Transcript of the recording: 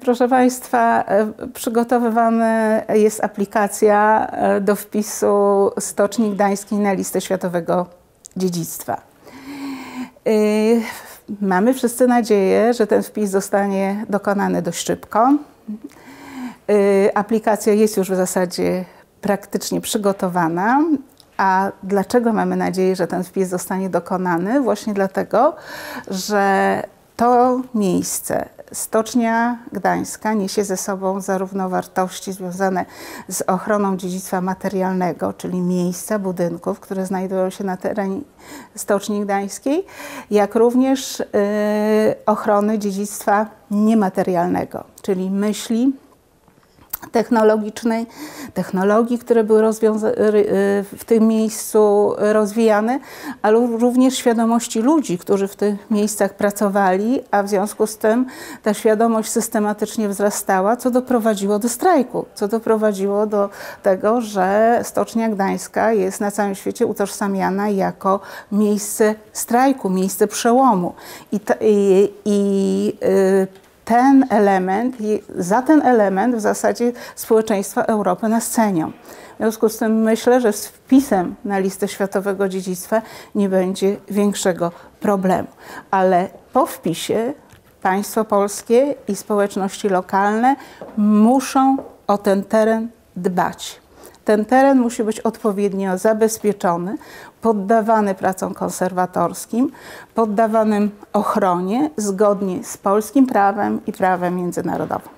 Proszę Państwa, e, przygotowywana jest aplikacja e, do wpisu Stoczni Gdańskiej na listę światowego dziedzictwa. E, mamy wszyscy nadzieję, że ten wpis zostanie dokonany dość szybko. Aplikacja jest już w zasadzie praktycznie przygotowana. A dlaczego mamy nadzieję, że ten wpis zostanie dokonany? Właśnie dlatego, że to miejsce, Stocznia Gdańska, niesie ze sobą zarówno wartości związane z ochroną dziedzictwa materialnego, czyli miejsca, budynków, które znajdują się na terenie Stoczni Gdańskiej, jak również y, ochrony dziedzictwa niematerialnego, czyli myśli, technologicznej, technologii, które były y, w tym miejscu rozwijane, ale również świadomości ludzi, którzy w tych miejscach pracowali, a w związku z tym ta świadomość systematycznie wzrastała, co doprowadziło do strajku, co doprowadziło do tego, że Stocznia Gdańska jest na całym świecie utożsamiana jako miejsce strajku, miejsce przełomu. I, i, i y, ten element, za ten element w zasadzie społeczeństwa Europy nas cenią. W związku z tym myślę, że z wpisem na listę światowego dziedzictwa nie będzie większego problemu. Ale po wpisie państwo polskie i społeczności lokalne muszą o ten teren dbać. Ten teren musi być odpowiednio zabezpieczony, poddawany pracom konserwatorskim, poddawanym ochronie zgodnie z polskim prawem i prawem międzynarodowym.